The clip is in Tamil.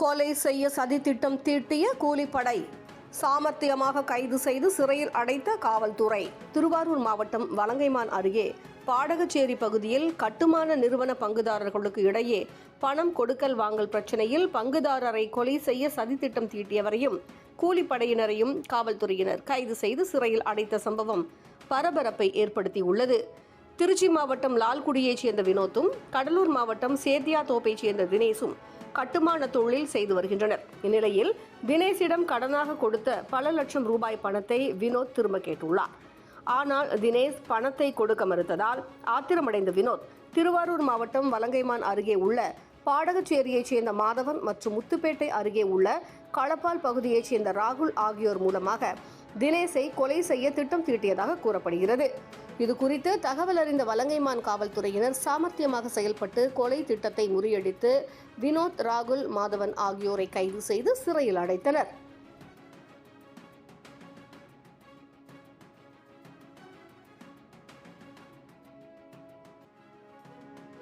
கொலை செய்ய சதித்திட்டம் தீட்டிய கூலிப்படை சாமர்த்தியமாக கைது செய்து சிறையில் அடைத்த காவல்துறை. திருவாரூர் மாவட்டம் வலங்கைமான் அருகே பாடகச்சேரி பகுதியில் கட்டுமான நிறுவன பங்குதாரர்களுக்கு இடையே பணம் கொடுக்கல் வாங்கல் பிரச்சனையில் பங்குதாரரை கொலை செய்ய சதித்திட்டம் தீட்டியவரையும் கூலிப்படையினரையும் காவல்துறையினர் கைது செய்து சிறையில் அடைத்த சம்பவம் பரபரப்பை ஏற்படுத்தியுள்ளது. திருச்சி மாவட்டம் லால்குடியைச் சேர்ந்த வினோத்தும் கடலூர் மாவட்டம் சேத்தியா தோப்பைச் சேர்ந்த தினேஷும் கட்டுமான தொழில் செய்து வருகின்றனர். இந்நிலையில் தினேஷிடம் கடனாக கொடுத்த பல லட்சம் ரூபாய் பணத்தை வினோத் திரும்ப கேட்டுள்ளார். ஆனால் தினேஷ் பணத்தை கொடுக்க மறுத்ததால் ஆத்திரமடைந்த வினோத் திருவாரூர் மாவட்டம் வலங்கைமான் அருகே உள்ள பாடகச்சேரியைச் சேர்ந்த மாதவன் மற்றும் முத்துப்பேட்டை அருகே உள்ள களப்பால் பகுதியைச் சேர்ந்த ராகுல் ஆகியோர் மூலமாக தினேஷை கொலை செய்ய திட்டம் தீட்டியதாக கூறப்படுகிறது. இது குறித்து தகவல் அறிந்த வலங்கைமான் காவல்துறையினர் சாமர்த்தியமாக செயல்பட்டு கொலை திட்டத்தை முறியடித்து வினோத் ராகுல் மாதவன் ஆகியோரை கைது செய்து சிறையில் அடைத்தனர்.